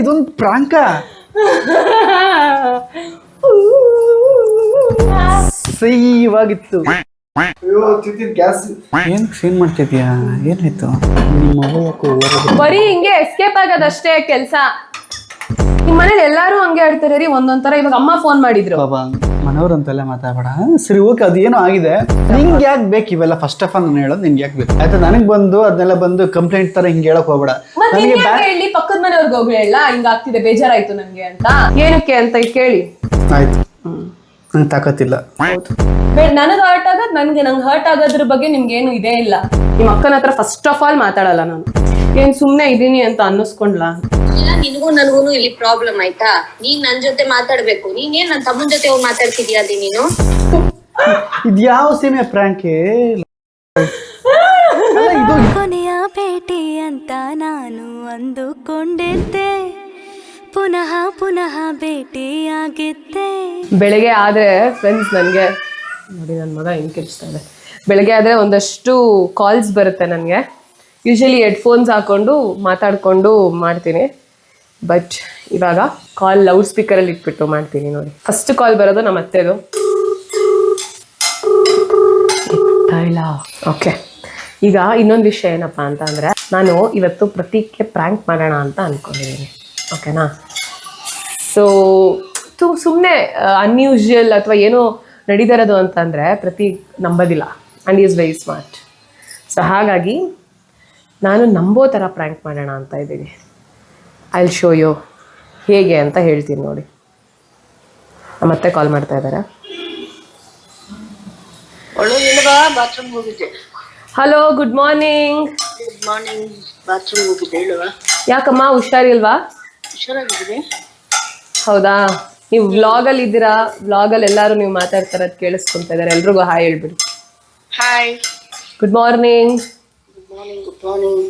ಇದೊಂದು ಪ್ರಾಂಕ. ಏನ್ ಸೀನ್ ಮಾಡ್ತಿದ್ಯಾ? ಏನಾಯ್ತು? ನಿಮ್ಮ ಯಾಕೋ? ಬರೀ ಹಿಂಗೆ ಎಸ್ಕೇಪ್ ಆಗೋದಷ್ಟೇ ಕೆಲ್ಸ. ನಿಮ್ ಮನೇಲಿ ಎಲ್ಲಾರು ಹಂಗೆ ಆಡ್ತಾರೆ ರೀ ಒಂದೊಂದ್ ತರ ಇವಾಗ ಅಮ್ಮ ಫೋನ್ ಮಾಡಿದ್ರು. ಬಾಬಾ ಅಂತೆಲ್ಲ ಮಾತಾಡಬೇಡ. ಸರಿ ಓಕೆ ಅದೇನೋ ಆಗಿದೆ. ನಿಂಗೆ ಯಾಕೆ ಬೇಕು ಇವೆಲ್ಲ? ಫಸ್ಟ್ ಆಫ್ ಆಲ್ ನಾನು ಹೇಳೋದು ನಿಂಗೆ ಯಾಕೆ ಬೇಕು? ಆಯ್ತಾ ನನಗೆ ಬಂದು ಅದನ್ನೆಲ್ಲ ಬಂದು ಕಂಪ್ಲೇಂಟ್ ತರ ಹಿಂಗೆ ಹೇಳಕ್ ಹೋಗ್ಬೇಡ. ಮತ್ತೆ ನನಗೆ ಬ್ಯಾ ಹೇಳಿ? ಪಕ್ಕದ ಮನೆಯವ್ರಿಗೆ ಹೋಗ್ಲೇ ಹೇಳ ಹಿಂಗ ಆಗ್ತಿದೆ ಬೇಜಾರಾಯ್ತು ನನ್ಗೆ ಅಂತ. ಏನಕ್ಕೆ ಅಂತ ಕೇಳಿ. ಆಯ್ತು. ನಂಗೆ ತಾಕತ್ತಿಲ್ಲ. ಬೇಡ ನನಗ್ ಹರ್ಟ್ ಆಗೋದ್ ನನ್ಗೆ ನಂಗೆ ಹರ್ಟ್ ಆಗೋದ್ರ ಬಗ್ಗೆ ನಿಮ್ಗೆ ಏನು ಇದೇ ಇಲ್ಲ. ನಿಮ್ಮ ಅಕ್ಕನ ಹತ್ರ ಫಸ್ಟ್ ಆಫ್ ಆಲ್ ಮಾತಾಡಲ್ಲ ನಾನು. ಏನ್ ಸುಮ್ನೆ ಇದೀನಿ ಅಂತ ಅನ್ನಿಸ್ಕೊಂಡ್ಲಾ? ಇಲ್ಲ ನಿನಗೂ ನನಗೂನು ಇಲ್ಲಿ ಪ್ರಾಬ್ಲಮ್ ಆಯ್ತಾ? ನೀನ್ ನನ್ ಜೊತೆ ಮಾತಾಡ್ಬೇಕು. ನೀನೇನ್ ನನ್ ತಮ್ಮನ್ ಜೊತೆ ಹೋಗಿ ಮಾತಾಡ್ತಿದ್ಯಾ ಅದಿ ನೀನು? ಇದು ಯಾವ ಸೀಮೆ ಪ್ರಾಂಕೇ? ಇದು ಕೊನೆಯ ಭೇಟಿ ಅಂತ ನಾನು ಅಂದುಕೊಂಡಿದ್ದೆ. ಪುನಃ ಪುನಃ ಭೇಟಿಯಾಗಿದ್ದೆ. ಬೆಳಗ್ಗೆ ಆದ್ರೆ ಫ್ರೆಂಡ್ಸ್ ನನಗೆ, ನೋಡಿ ನನ್ನ ಮಗ ಹೆಂಗ್ ಇದೆ ಬೆಳಗ್ಗೆ ಆದ್ರೆ ಒಂದಷ್ಟು ಕಾಲ್ಸ್ ಬರುತ್ತೆ ನನಗೆ. ಯೂಶಲಿ ಹೆಡ್ಫೋನ್ಸ್ ಹಾಕೊಂಡು ಮಾತಾಡ್ಕೊಂಡು ಮಾಡ್ತೀನಿ. ಬಟ್ ಇವಾಗ ಕಾಲ್ ಲೌಡ್ ಸ್ಪೀಕರಲ್ಲಿ ಇಟ್ಬಿಟ್ಟು ಮಾಡ್ತೀನಿ ನೋಡಿ. ಫಸ್ಟ್ ಕಾಲ್ ಬರೋದು ನಮ್ಮ ಅತ್ತೆದು. ಓಕೆ ಈಗ ಇನ್ನೊಂದು ವಿಷಯ ಏನಪ್ಪ ಅಂತ ಅಂದರೆ, ನಾನು ಇವತ್ತು ಪ್ರತೀಕ್ಗೆ ಪ್ರ್ಯಾಂಕ್ ಮಾಡೋಣ ಅಂತ ಅಂದ್ಕೊಂಡಿದ್ದೀನಿ ಓಕೆನಾ ಸೊ ತು ಸುಮ್ಮನೆ ಅನ್ಯೂಶುವಲ್ ಅಥವಾ ಏನೋ ನಡೀತಿರೋದು ಅಂತಂದರೆ ಪ್ರತಿ ನಂಬೋದಿಲ್ಲ. And is very smart so ಹಾಗಾಗಿ ನಾನು ನಂಬೋ ಥರ ಪ್ರ್ಯಾಂಕ್ ಮಾಡೋಣ ಅಂತ ಇದ್ದೀನಿ. ಐ ವಿಲ್ ಶೋ ಯು ಹೇಗೆ ಅಂತ ಹೇಳ್ತೀನಿ ನೋಡಿ. ಮತ್ತೆ ಕಾಲ್ ಮಾಡ್ತಾ ಇದ್ದಾರೆ? Hello good morning good morning bathroom ಹೋಗಿದ್ದೆ ಹೇಳುವ ಯಾಕಮ್ಮ ಹುಷಾರಿಲ್ವಾ? ಹುಷಾರಾಗಿದ್ದೀನಿ ಹೌದಾ? ನೀವು ವ್ಲಾಗಲ್ಲಿ ಇದ್ದೀರಾ? ವ್ಲಾಗಲ್ಲಿ ಎಲ್ಲರೂ ನೀವು ಮಾತಾಡ್ತಾರದು ಕೇಳಿಸ್ಕೊಂತ ಇದ್ದಾರೆ. ಎಲ್ರಿಗೂ ಹಾಯ್ ಹೇಳ್ಬಿಡಿ. Hi good morning good morning good morning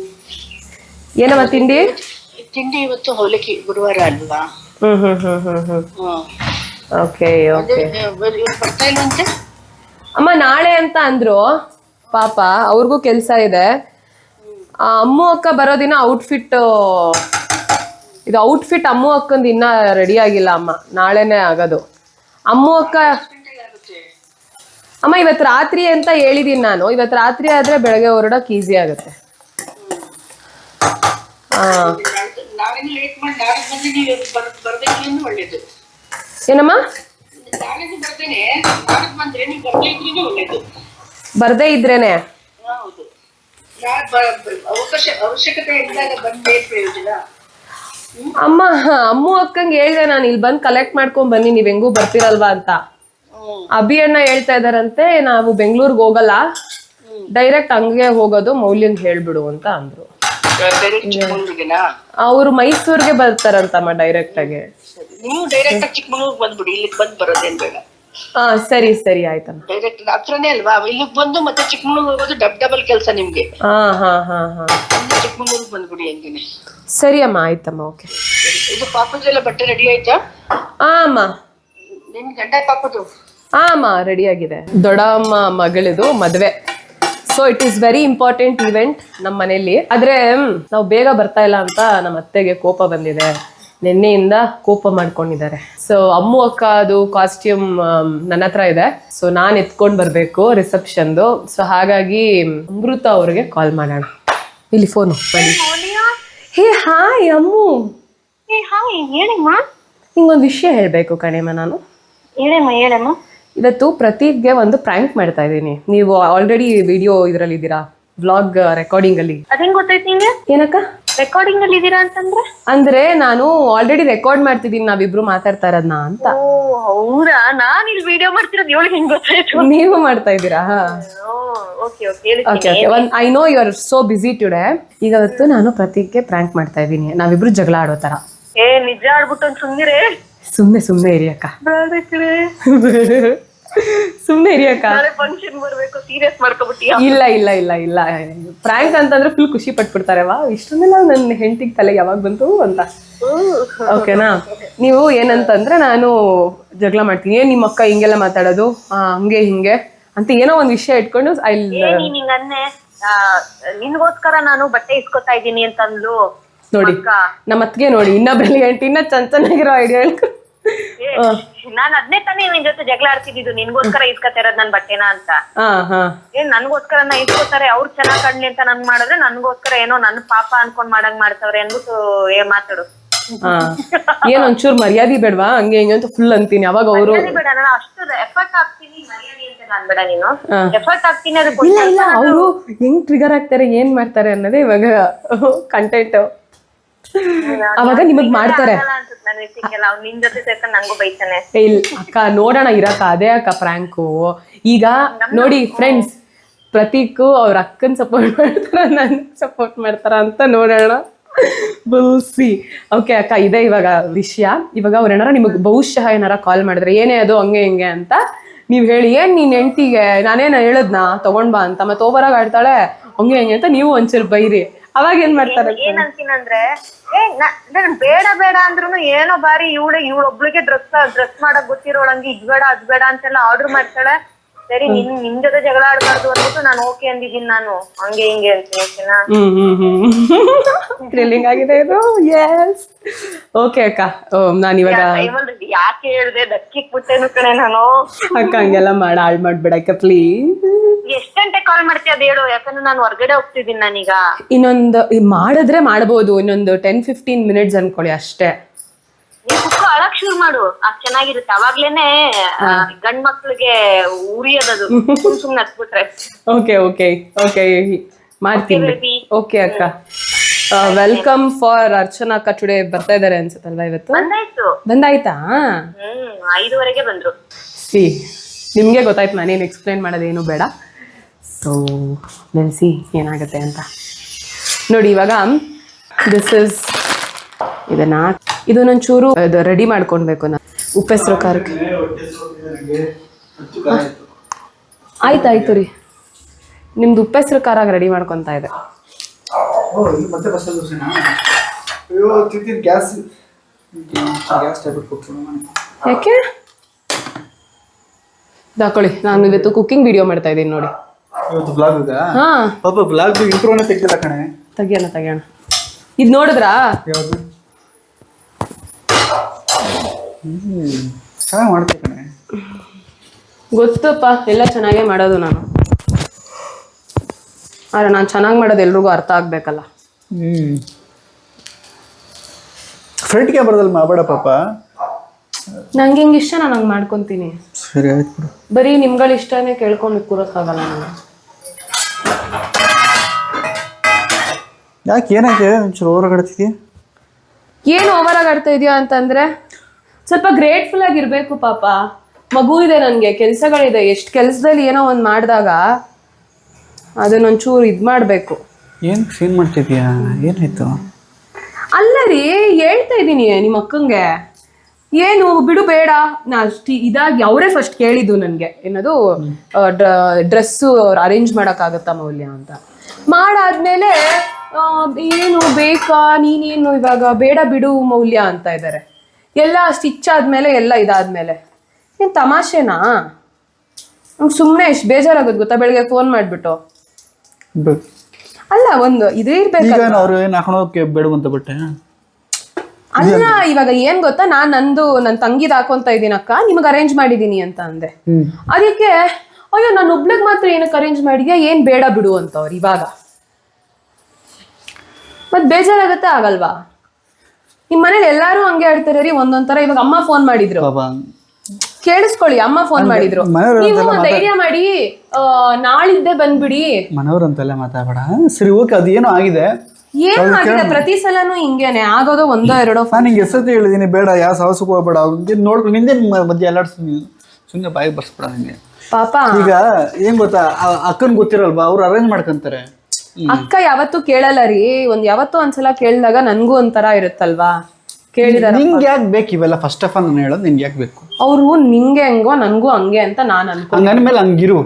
ಏನಮ್ಮ ತಿಂಡಿ? ತಿಂಡಿ ಇವತ್ತು ಹೋಲಿಕೆ ಗುರುವಾರ ಅಲ್ವಾ? ಹ್ಮ್ ಹ್ಮ್ ಹ್ಮ್ ಹ್ಮ್ ಹ್ಮ್. ಹ್ಮ್. ಓಕೆ ಓಕೆ ಬರ್ತಾ ಇಲ್ವಂತೆ ಅಮ್ಮ ನಾಳೆ ಅಂತ ಅಂದ್ರು. ಪಾಪ ಅವ್ರಿಗೂ ಕೆಲಸ ಇದೆ. ಅಮ್ಮು ಅಕ್ಕ ಬರೋ ದಿನ ಔಟ್ಫಿಟ್ ಇದು ಔಟ್ಫಿಟ್ ಅಮ್ಮು ಅಕ್ಕಂದು ಇನ್ನ ರೆಡಿ ಆಗಿಲ್ಲ ಅಮ್ಮ. ನಾಳೆನೇ ಆಗೋದು. ಅಮ್ಮು ಅಕ್ಕ ಅಮ್ಮ ಇವತ್ತು ರಾತ್ರಿ ಅಂತ ಹೇಳಿದೀನಿ ನಾನು. ಇವತ್ತು ರಾತ್ರಿ ಆದ್ರೆ ಬೆಳಗ್ಗೆ ಹೊರಡೋಕೆ ಈಸಿ ಆಗುತ್ತೆ. ಏನಮ್ಮ? ಬರ್ದೇ ಇದ್ರೇನೆ ಅವಕಾಶ ಅವಶ್ಯಕತೆ ಇದ್ದಾಗ ಬಂದೇ ಪ್ರಯೋಜನ. ಅಮ್ಮ, ಅಮ್ಮು ಅಕ್ಕಂಗೆ ಹೇಳ್ದೆ ನಾನು, ಇಲ್ಲಿ ಬಂದು ಕಲೆಕ್ಟ್ ಮಾಡ್ಕೊಂಡ್ ಬನ್ನಿ, ನೀವ್ ಹೆಂಗೂ ಬರ್ತಿರಲ್ವಾ ಅಂತ. ಅಭಿ ಅಣ್ಣ ಹೇಳ್ತಾ ಇದಾರಂತೆ ನಾವು ಬೆಂಗಳೂರಿಗೆ ಹೋಗಲ್ಲ. ಡೈರೆಕ್ಟ್ ಹಂಗೆ ಹೋಗೋದು ಮೌಲ್ಯನ್ ಹೇಳ್ಬಿಡು ಅಂತ ಅಂದ್ರು. ಅವ್ರು ಮೈಸೂರ್ಗೆ ಬರ್ತಾರಂತಮ್ಮ ಡೈರೆಕ್ಟ್ ಆಗಿ. ನೀವು ಡೈರೆಕ್ಟ್ ಆಗಿ ಚಿಕ್ಕಮಗಳೂರಿಗೆ ಬಂದ್ಬಿಡಿ ಇಲ್ಲಿ ಬಂದು ಬರೋದೇನ್ ಹಾ ಸರಿ ಸರಿ ಆಯ್ತಮ್ಮ. ಡೈರೆಕ್ಟ್ ಹತ್ರನೇ ಅಲ್ವಾ? ಇಲ್ಲಿಗೆ ಬಂದು ಮತ್ತೆ ಚಿಕ್ಕಮಗಳೂರು ಹೋಗೋದು ಡಬ್ ಡಬಲ್ ಕೆಲಸ ನಿಮ್ಗೆ. ಹಾ ಹಾ ಹಾ. ಚಿಕ್ಕಮಂಗ್ಳೂರಿಗೆ ಬಂದ್ಬಿಡಿ ಹಂಗೇನೆ ಸರಿ ಅಮ್ಮ ಆಯ್ತಮ್ಮ ಓಕೆ. ಇದು ಪಾಪದೆಲ್ಲ ಬಟ್ಟೆ ರೆಡಿ ಆಯ್ತಾ? ಆಮ್ಮ ಅಮ್ಮ. ನಿನ್ ಗಂಡ ಪಾಪದು? ಆಮ ಅಮ್ಮ ರೆಡಿ ಆಗಿದೆ. ದೊಡ್ಡಮ್ಮ ಮಗಳಿದು ಮದುವೆ. So it is very important event ನಮ್ಮ ಮನೆಯಲ್ಲಿ. ಆದ್ರೆ ನಾವು ಬೇಗ ಬರ್ತಾ ಇಲ್ಲ ಅಂತ ನಮ್ಮ ಅತ್ತೆಗೆ ಕೋಪ ಬಂದಿದೆ. ನಿನ್ನೆಯಿಂದ ಕೋಪ ಮಾಡ್ಕೊಂಡಿದ್ದಾರೆ. ಸೊ ಅಮ್ಮು ಅಕ್ಕ ಅದು ಕಾಸ್ಟ್ಯೂಮ್ ನನ್ನ ಹತ್ರ ಇದೆ. ಸೊ ನಾನು ಎತ್ಕೊಂಡು ಬರಬೇಕು ರಿಸೆಪ್ಷನ್ದು ಸೊ ಹಾಗಾಗಿ ಅಮೃತ ಅವ್ರಿಗೆ ಕಾಲ್ ಮಾಡೋಣ. ಇಲ್ಲಿ ಫೋನ್ ಬನ್ನಿ ಹೇ ಹಾಯ್ ಅಮ್ಮು. ಹೇಳಮ್ಮ. ನಿಂಗೊಂದು ವಿಷಯ ಹೇಳಬೇಕು ಕಣೆಮ್ಮ ನಾನು. ಹೇಳಮ್ಮ ಹೇಳಮ್ಮ. ಇವತ್ತು ಪ್ರತೀಕ್ಗೆ ಒಂದು ಪ್ರ್ಯಾಂಕ್ ಮಾಡ್ತಾ ಇದ್ದೀನಿ. ನೀವು ಆಲ್ರೆಡಿ ವಿಡಿಯೋ ಇದರಲ್ಲಿ ಇದ್ದೀರಾ? ವ್ಲಾಗ್ ರೆಕಾರ್ಡಿಂಗ್ ಅಲ್ಲಿ. ಅದೇನ್ ಗೊತ್ತೈತಿ ನಿಂಗೆ? ಏನಕ್ಕ? ರೆಕಾರ್ಡಿಂಗ್ ಅಲ್ಲಿ ಇದೀರಾ ಅಂತಂದ್ರೆ? ಅಂದ್ರೆ ನಾನು ಆಲ್ರೆಡಿ ರೆಕಾರ್ಡ್ ಮಾಡ್ತಿದ್ದೀನಿ ನಾವಿಬ್ರು ಮಾತಾಡ್ತಾ ಇರೋದ್ನ ಅಂತ. ಓ ಹೌದಾ? ನಾನ್ ಇಲ್ಲಿ ವಿಡಿಯೋ ಮಾಡ್ತಿರೋದು ಇವಳು ಹೆಂಗ್ ಗೊತ್ತಾಯ್ತು? ನೀವು ಮಾಡ್ತಾ ಇದ್ದೀರಾ? ಓಕೆ ಓಕೆ ಹೇಳಿ okay okay one I know you are so busy today ಈಗ ಅವತ್ತು ನಾನು ಪ್ರತೀಕ್ಗೆ ಪ್ರ್ಯಾಂಕ್ ಮಾಡ್ತಾ ಇದ್ದೀನಿ. ನಾವಿಬ್ರು ಜಗಳ ಆಡೋ ತರ. ಏ ನಿಜ ಆಡ್ಬಿಟ್ಟು ಸುಮ್ಮನೆ ಸುಮ್ನಿರೇ. ಸುಮ್ನೆ ಸುಮ್ನೆ ಇರಿ ಅಕ್ಕ. ಸುಮ್ನೆ ಇರಿಯಕ್ಕ. ಫಂಕ್ಷನ್ ಬರಬೇಕು ಸೀರಿಯಸ್ ಮಾಡ್ಕೊಬಿಟ್ಟಿಯಾ ಇಲ್ಲ ಇಲ್ಲ ಇಲ್ಲ ಇಲ್ಲ. ಪ್ರಾಂಕ್ ಅಂತಂದ್ರೆ ಫುಲ್ ಖುಷಿ ಪಟ್ಬಿಡ್ತಾರೆ. ವಾ ಇಷ್ಟೊಂದೆಲ್ಲ ನನ್ನ ಹೆಂಡತಿಗೆ ತಲೆ ಯಾವಾಗ ಬಂತು ಅಂತ. ಓಕೆನಾ? ನೀವು ಏನಂತಂದ್ರೆ ನಾನು ಜಗಳ ಮಾಡ್ತೀನಿ. ಏನ್ ನಿಮ್ಮ ಅಕ್ಕ ಹಿಂಗೆಲ್ಲ ಮಾತಾಡೋದು? ಹಂಗೆ ಹಿಂಗೆ ಅಂತ ಏನೋ ಒಂದ್ ವಿಷಯ ಇಟ್ಕೊಂಡು ಐ ನಿನ್ಗೋಸ್ಕರ ನಾನು ಬಟ್ಟೆ ಇಸ್ಕೊತಾ ಇದ್ದೀನಿ ಅಂತಂದ್ಲು ನೋಡಿ ನಮ್ಮ ಅತ್ತಿಗೆ ನೋಡಿ ಇನ್ನ ಬ್ರಿಲಿಯಂಟ್ ಇನ್ನ ಚಂದ ಚೆನ್ನಾಗಿರೋ ಐಡಿಯಾ ನಾನ್ ಅದ್ನೇ ತಾನೇ ನಿನ್ ಜೊತೆ ಜಗಳ ಆಡ್ತಿದ್ದು ನಿನ್ಗೋಸ್ಕರ ಇಸ್ಕೊತಾ ಇರೋದ್ ನನ್ ಬಟ್ಟೆನ ಅಂತ. ಹಾ ಹಾ. ಏನ್ ನನ್ಗೋಸ್ಕರ ನಾ ಇಸ್ಕೋತಾರೆ ಅವ್ರು ಚೆನ್ನಾಗ್ ಕಾಣ್ಲಿ ಅಂತ ನನ್ ಮಾಡಿದ್ರೆ ನನ್ಗೋಸ್ಕರ ಏನೋ ನನ್ ಪಾಪ ಅನ್ಕೊಂಡ್ ಮಾಡಂಗ್ ಮಾಡ್ತಾವ್ರೆ ಅನ್ಬಿಟ್ಟು ಏ ಮಾತಾಡು. ಹಾ ಏನ್ ಒಂಚೂರು ಮರ್ಯಾದೆ ಬೇಡವಾ? ಹಂಗೆ ಹಿಂಗೆ ಅಂತ ಫುಲ್ ಅಂತೀನಿ. ಅವಾಗ ಅವರು ಮರ್ಯಾದೆ ಬೇಡ ನಾನು ಅಷ್ಟು ಎಫರ್ಟ್ ಹಾಕ್ತೀನಿ. ಮರ್ಯಾದೆ ಅಂತ ನಾನ್ ಬೇಡ ನೀನು. ಎಫರ್ಟ್ ಹಾಕ್ತೀನಿ ಅದಕ್ಕೆ ಇಲ್ಲ ಇಲ್ಲ ಅವರು ಹೆಂಗ್ ಟ್ರಿಗರ್ ಆಗ್ತಾರೆ ಏನ್ ಮಾಡ್ತಾರೆ ಅನ್ನೋದೇ ಇವಾಗ ಕಂಟೆಂಟ್ ಅವಾಗ ನಿಮಗ್ ಮಾಡ್ತಾರೆ. ಇಲ್ಲ ಅಕ್ಕ ನೋಡೋಣ ಇರಕ್ಕ ಅದೇ ಅಕ್ಕ ಫ್ರಾಂಕು ಈಗ ನೋಡಿ ಫ್ರೆಂಡ್ಸ್ ಪ್ರತೀಕು ಅವ್ರ ಅಕ್ಕನ್ ಸಪೋರ್ಟ್ ಮಾಡ್ತಾರ ನನ್ ಸಪೋರ್ಟ್ ಮಾಡ್ತಾರ ಅಂತ ನೋಡೋಣ. ಬುಲ್ಸಿ ಓಕೆ ಅಕ್ಕ ಇದೆ ಇವಾಗ ವಿಷಯ. ಇವಾಗ ಅವ್ರ ಏನಾರ ನಿಮಗೆ ಬಹುಶಃ ಏನಾರ ಕಾಲ್ ಮಾಡಿದ್ರೆ ಏನೇ ಅದು ಹಂಗೆ ಹಿಂಗೆ ಅಂತ ನೀವ್ ಹೇಳಿ ಏನ್ ನೀನ್ ಹೆಂಡ್ತಿಗೆ? ನಾನೇನ ಹೇಳದ್ನಾ? ತಗೊಂಡ್ ಬಾ ಅಂತ. ಮತ್ತೆ ಓವರ್ ಆಗಿ ಆಡ್ತಾಳೆ ಹಂಗೆ ಹಿಂಗೆ ಅಂತ ನೀವು ಒಂಚೂರು ಬೈರಿ. ಅವಾಗ ಏನ್ ಮಾಡ್ತಾರೆ ಏ, ನ- ಬೇಡ ಬೇಡ ಅಂದ್ರೂ ಏನೋ ಬಾರಿ ಇವಳು ಇವಳೊಬ್ಳಿಗೆ ಡ್ರೆಸ್ ಡ್ರೆಸ್ ಮಾಡಕ್ ಗೊತ್ತಿರೋಳಂಗೆ ಇದ್ ಬೇಡ ಅದ್ ಬೇಡ ಅಂತೆಲ್ಲ ಆರ್ಡರ್ ಮಾಡ್ತಾಳೆ. ಸರಿ ನಿನ್ ನಿನ್ ಜೊತೆ ಜಗಳ ಆಡ್ಬಾರ್ದು ಅಂದ್ಬಿಟ್ಟು ನಾನು ಓಕೆ ಅಂದಿದ್ದೀನಿ ನಾನು. ಹಂಗೆ ಹಿಂಗೆ ಅಂತ ಓಕೆನಾ ಹ್ಮ್ ಹ್ಮ್ ಹ್ಮ್. ಥ್ರಿಲ್ಲಿಂಗ್ ಆಗಿದೆ ಇದು. ಎಸ್ ಓಕೆ ಅಕ್ಕ. ನಾನು ಇವಾಗ ಯಾಕೆ ಹೇಳ್ದೆ? ದಕ್ಕಿಕ್ ಬಿಟ್ಟೇನು ಕಣೆ ನಾನು. ಅಕ್ಕ ಹಂಗೆಲ್ಲ ಮಾಡ ಹಾಳು ಮಾಡ್ಬೇಡಕ್ಕ ಪ್ಲೀಸ್ ಎಷ್ಟ್ ಗಂಟೆ ಕಾಲ್ ಮಾಡ್ತೀಯ ಅದ್ ಹೇಳು. ಯಾಕಂದ್ರೆ ನಾನು ಹೊರಗಡೆ ಹೋಗ್ತಿದ್ದೀನಿ ನಾನೀಗ. ಇನ್ನೊಂದು ಮಾಡಿದ್ರೆ ಮಾಡ್ಬೋದು. ಇನ್ನೊಂದು ಟೆನ್ ಫಿಫ್ಟೀನ್ ಮಿನಿಟ್ಸ್ ಅನ್ಕೊಳ್ಳಿ ಅಷ್ಟೇ. ನೀನ್ ಅಳಕ್ ಶುರು ಮಾಡು. ಅದ್ ಚೆನ್ನಾಗಿರುತ್ತೆ. ಅವಾಗ್ಲೇನೆ ಗಂಡ್ ಮಕ್ಳಿಗೆ ಉರಿಯೋದದು. ಸುಮ್ ಸುಮ್ನೆ ಹತ್ಬಿಟ್ರೆ. ಓಕೆ ಓಕೆ ಓಕೆ ಮಾಡ್ತೀನಿ ಓಕೆ ಅಕ್ಕ. ವೆಲ್ಕಮ್ ಫಾರ್ ಅರ್ಚನಾ ಅಕ್ಕ ಟುಡೇ ಬರ್ತಾ ಇದಾರೆ ಅನ್ಸುತ್ತಲ್ವಾ ಇವತ್ತು? ಬಂದಾಯ್ತು. ಬಂದಾಯ್ತಾ? ಐದುವರೆಗೆ ಬಂದ್ರು. ಸಿ ನಿಮಗೆ ಗೊತ್ತಾಯ್ತು ನಾನೇನು ಎಕ್ಸ್ಪ್ಲೈನ್ ಮಾಡೋದೇನು ಬೇಡ. ಸೊ ನೆಲ್ಸಿ ಏನಾಗುತ್ತೆ ಅಂತ. ನೋಡಿ ಇವಾಗ ದಿಸ್ ಇಸ್ ಇದನ್ನ ಇದನ್ನೊಂಚೂರು ಚೂರು ರೆಡಿ ಮಾಡ್ಕೊಳ್ಬೇಕು ನಾನು. ಉಪ್ಪೆಸರು ಖಾರಕ್ಕೆ. ಆಯ್ತು ಆಯ್ತು ರೀ. ನಿಮ್ದು ಉಪ್ಪೆಸರು ಖಾರಾಗ ರೆಡಿ ಮಾಡ್ಕೊತಾ ಇದೆ ಇದು ಯಾಕೆ? ದಾಕೊಳ್ಳಿ ನಾನು ಇವತ್ತು ಕುಕ್ಕಿಂಗ್ ವಿಡಿಯೋ ಮಾಡ್ತಾ ಇದ್ದೀನಿ ನೋಡಿ. ಇವತ್ತು ಬ್ಲಾಗ್ ಹಾ. ಪಾಪ ಬ್ಲಾಗ್ ಇಂಟ್ರೋನೇ ತೆಗ್ದಿಲ್ಲ ಕಣೆ. ತೆಗಿಯೋಣ ತೆಗಿಯೋಣ ಇದು ನೋಡಿದ್ರಾ? ಯಾವುದು ಹ್ಮ್ ಚೆನ್ನಾಗಿ ಮಾಡ್ತೀವಿ ಕಣೆ. ಗೊತ್ತಪ್ಪ ಎಲ್ಲ ಚೆನ್ನಾಗೇ ಮಾಡೋದು ನಾನು. ಆದ್ರೆ ನಾನು ಚೆನ್ನಾಗಿ ಮಾಡೋದು ಎಲ್ರಿಗೂ ಅರ್ಥ ಆಗ್ಬೇಕಲ್ಲ. ಹ್ಞೂ ಫ್ರೆಂಡ್ಗೆ ಬರೋದಲ್ಲ ಮಾಡಬೇಡ ಪಾಪ. ನಂಗೆ ಹಿಂಗೆ ಇಷ್ಟ ನಾನು ಹಂಗೆ ಮಾಡ್ಕೊತೀನಿ. ಸರಿ ಆಯ್ತು ಬಿಡು. ಬರೀ ನಿಮ್ಗಳ ಇಷ್ಟನೇ ಕೇಳ್ಕೊಂಡು ಕೂರೋಕ್ಕಾಗಲ್ಲ ನಾನು. ಯಾಕೆ ಏನಾಯ್ತು? ಒಂಚೂರು ಹೊರಗಡ್ತಿದ್ಯಾ ಏನು ಓವರ್ ಆಗಿ ಆಡ್ತಾ ಇದೆಯಾ ಅಂತಂದ್ರೆ ಸ್ವಲ್ಪ ಗ್ರೇಟ್ಫುಲ್ ಆಗಿರ್ಬೇಕು ಪಾಪ. ಮಗು ಇದೆ ನನಗೆ ಕೆಲಸಗಳಿದೆ. ಎಷ್ಟು ಕೆಲಸದಲ್ಲಿ ಏನೋ ಒಂದು ಮಾಡಿದಾಗ ಅದನ್ನೊಂಚೂರು ಇದು ಮಾಡಬೇಕು. ಏನು ಫೀಲ್ ಮಾಡ್ತಿದ್ಯಾ? ಏನಾಯ್ತು? ಅಲ್ಲ ರೀ ಹೇಳ್ತಾ ಇದ್ದೀನಿ ನಿಮ್ಮ ಅಕ್ಕಂಗೆ. ಏನು ಬಿಡು ಬೇಡ. ನಾ ಅಷ್ಟು ಇದಾಗಿ ಅವರೇ ಫಸ್ಟ್ ಕೇಳಿದ್ದು ನನಗೆ. ಏನದು? ಡ್ರೆಸ್ಸು ಅವ್ರು ಅರೇಂಜ್ ಮಾಡೋಕ್ಕಾಗತ್ತಾ ಮೌಲ್ಯ ಅಂತ. ಮಾಡಾದ್ಮೇಲೆ ಏನು ಬೇಕಾ ನೀನೇನು ಇವಾಗ ಬೇಡ ಬಿಡು ಮೌಲ್ಯ ಅಂತ ಇದ್ದಾರೆ ಎಲ್ಲ ಸ್ಟಿಚ್ ಆದ್ಮೇಲೆ ಎಲ್ಲ ಇದಾದ್ಮೇಲೆ. ಏನು ತಮಾಷೆನಾ? ನಂಗೆ ಸುಮ್ಮನೆ ಎಷ್ಟು ಬೇಜಾರಾಗೋದು ಗೊತ್ತಾ? ಬೆಳಗ್ಗೆ ಫೋನ್ ಮಾಡಿಬಿಟ್ಟು. ಅಲ್ಲ ಒಂದು ಇದು ಇರ್ಬೇಕು ಈಗ ಅವ್ರು ಏನು ಬೇಡವಂತ ಬಟ್ಟೆ? ಅಲ್ಲ ಇವಾಗ ಏನ್ ಗೊತ್ತಾ? ನಾನ್ ನಂದು ನನ್ ತಂಗಿದ್ ಹಾಕೊಂತ ಇದೀನಕ್ಕ ಅಕ್ಕ ನಿಮಗೆ ಅರೇಂಜ್ ಮಾಡಿದೀನಿ ಅಂತ ಅಂದೆ. ಅದಕ್ಕೆ ಅಯ್ಯೋ ನಾನು ಒಬ್ಳಿಗೆ ಮಾತ್ರ ಏನಕ್ಕೆ ಅರೇಂಜ್ ಮಾಡಿದ್ಯಾ? ಏನ್ ಬೇಡ ಬಿಡು ಅಂತವ್ರು ಇವಾಗ. ಮತ್ ಬೇಜಾರಾಗತ್ತೆ ಆಗಲ್ವಾ? ನಿಮ್ ಮನೇಲಿ ಎಲ್ಲಾರು ಹಂಗೆ ಆಡ್ತಾರೆ ರೀ? ಒಂದೊಂದ್ ಇವಾಗ ಅಮ್ಮ ಫೋನ್ ಮಾಡಿದ್ರು. ಪಾಪ. ಕೇಳಿಸ್ಕೊಳ್ಳಿ ಅಮ್ಮ ಫೋನ್ ಮಾಡಿದ್ರು. ನೀವು ನೀವು ಧೈರ್ಯ ಮಾಡಿ ಆ, ನಾಳಿದ್ದೆ ಬಂದ್ಬಿಡಿ. ಮನೆಯವ್ರಂತೆಲ್ಲ ಮಾತಾಡಬೇಡ. ಸರಿ ಓಕೆ ಅದೇನೋ ಆಗಿದೆ. ಏನ್ ಆಗಿದೆ ಪ್ರತಿ ಸಲನೂ ಹಿಂಗೇನೆ ಆಗೋದು ಒಂದೋ ಎರಡೋ ನಾನು ನಿಂಗೆ ಎಷ್ಟೊತ್ತಿ ಹೇಳಿದ್ದೀನಿ ಬೇಡ ಯಾವ ಸಾಹಸಕ್ಕೂ ಹೋಗ್ಬೇಡ. ನೋಡ್ಕೊಂಡು ನಿಂದೆ ಮಧ್ಯೆ ಎಲ್ಲಾಡ್ಸ್ತೀನಿ ಸುಮ್ಮನೆ ಬಾಯಿಗೆ ಬರ್ಸ್ಬೇಡ ನಿಂಗೆ. ಪಾಪ. ಈಗ ಏನ್ ಗೊತ್ತಾ ಅಕ್ಕನ್ ಗೊತ್ತಿರಲ್ವಾ ಅವ್ರು ಅರೇಂಜ್ ಮಾಡ್ಕೊಂತಾರೆ. ಅಕ್ಕ ಯಾವತ್ತು ಕೇಳಲ್ಲ ರೀ ಒಂದ್ ಯಾವತ್ತೂ ಒಂದ್ಸಲ ಕೇಳಿದಾಗ ನನ್ಗೂ ಒಂಥರ ಇರುತ್ತಲ್ವಾ? ಕೇಳಿದಾರ ನಿಂಗೆ ಯಾಕೆ ಬೇಕು ಇವೆಲ್ಲ? ಫಸ್ಟ್ ಆಫ್ ಆಲ್ ನಾನು ಹೇಳೋದು ನಿನ್ಗೆ ಯಾಕೆ ಬೇಕು? ಅವ್ರು ನಿಂಗೆ ಹೆಂಗೋ ನನ್ಗೂ ಹಂಗೆ ಅಂತ ನಾನ್ ಅನ್ಕೊ ಹಂಗನ ಮೇಲೆ ಹಂಗಿರು.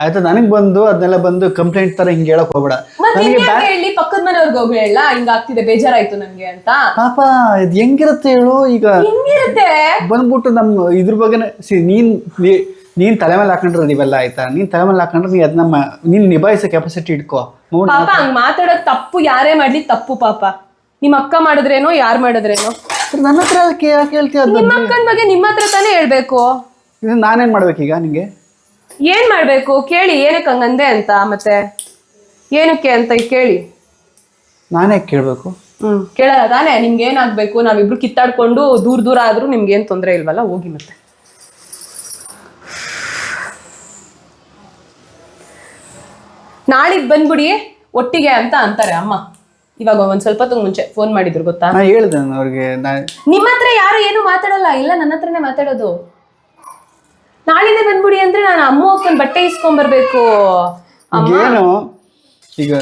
ಆಯ್ತಾ? ನನಗ್ ಬಂದು ಅದನ್ನೆಲ್ಲ ಬಂದು ಕಂಪ್ಲೇಂಟ್ ತರ ಹಿಂಗೆ ಹೇಳಕ್ ಹೋಗ್ಬೇಡ. ನನಗೆ ಹೇಳಿ? ಪಕ್ಕದ ಮನೆಯವ್ರಿಗೆ ಹೋಗಿ ಹೇಳ. ಹಿಂಗ ಆಗ್ತಿದೆ ಬೇಜಾರಾಯ್ತು ನನ್ಗೆ ಅಂತ. ಪಾಪ ಇದು ಹೆಂಗಿರುತ್ತೆ ಹೇಳು? ಈಗ ಹೆಂಗಿರುತ್ತೆ? ಬಂದ್ಬಿಟ್ಟು ನಮ್ಮ ಇದ್ರ ಬಗ್ಗೆ ಸಿ ನೀನ್ ನೀ- ನೀನ್ ತಲೆ ಮೇಲೆ ಹಾಕೊಂಡ್ರೆ ನೀವೆಲ್ಲ ಆಯ್ತಾ? ನೀನ್ ತಲೆ ಮೇಲೆ ಹಾಕೊಂಡ್ರೆ ನೀ ಅದನ್ನ ನಮ್ಮ ನೀನ್ ನಿಭಾಯಿಸೋ ಕೆಪಾಸಿಟಿ ಇಟ್ಕೋ. ಪಾಪ ಹಂಗ್ ಮಾತಾಡೋದ್ ತಪ್ಪು ಯಾರೇ ಮಾಡ್ಲಿ ತಪ್ಪು ಪಾಪ. ನಿಮ್ ಅಕ್ಕ ಮಾಡಿದ್ರೇನೋ ಯಾರ್ ಮಾಡಿದ್ರೇನೋ. ನನ್ನ ಹತ್ರ ನಿಮ್ಮ ಅಕ್ಕನ ಬಗ್ಗೆ ನಿಮ್ಮ ಹತ್ರ ತಾನೇ ಹೇಳ್ಬೇಕು. ನಾನೇನ್ ನಾನೇನ್ ಮಾಡ್ಬೇಕೀಗ ನಿಂಗೆ? ಏನ್ ಮಾಡ್ಬೇಕು? ಕೇಳಿ ಏನಕ್ಕೆ ಹಂಗಂದೆ ಅಂತ ಮತ್ತೆ ಏನಕ್ಕೆ ಅಂತ ಕೇಳಿ. ನಾನೇ ಕೇಳ್ಬೇಕು. ಹ್ಮ್ ಕೇಳಲ್ಲ ತಾನೇ? ನಿಮ್ಗೆ ಏನಾಗ್ಬೇಕು ನಾವಿಬ್ರು ಕಿತ್ತಾಡ್ಕೊಂಡು ದೂರ ದೂರ ಆದ್ರೂ ನಿಮ್ಗೆ ಏನ್ ತೊಂದರೆ ಇಲ್ವಲ್ಲ ಹೋಗಿ ಮತ್ತೆ. ನಾಳಿದ್ ಬಂದ್ಬಿಡಿ ಒಟ್ಟಿಗೆ ಅಂತ ಅಂತಾರೆ ಅಮ್ಮ. ಇವಾಗ ಒಂದ್ ಸ್ವಲ್ಪ ಹೊತ್ತು ಮುಂಚೆ ಫೋನ್ ಮಾಡಿದ್ರು ಗೊತ್ತಾ? ನಾ ಹೇಳ್ದೆ ನಾನು ಅವ್ರಿಗೆ ನಾ ನಿಮ್ಮ ಹತ್ರ ಯಾರು ಏನು ಮಾತಾಡಲ್ಲ ಇಲ್ಲ ನನ್ನ ಹತ್ರನೇ ಮಾತಾಡೋದು. ನಾಳಿಂದ ಬಂದ್ಬಿಡಿ ಅಂದ್ರೆ ನಾನು ಅಮ್ಮ ಅಕ್ಕನ ಬಟ್ಟೆ ಇಸ್ಕೊಂಡ್ ಈಗ ಏನು ಈಗ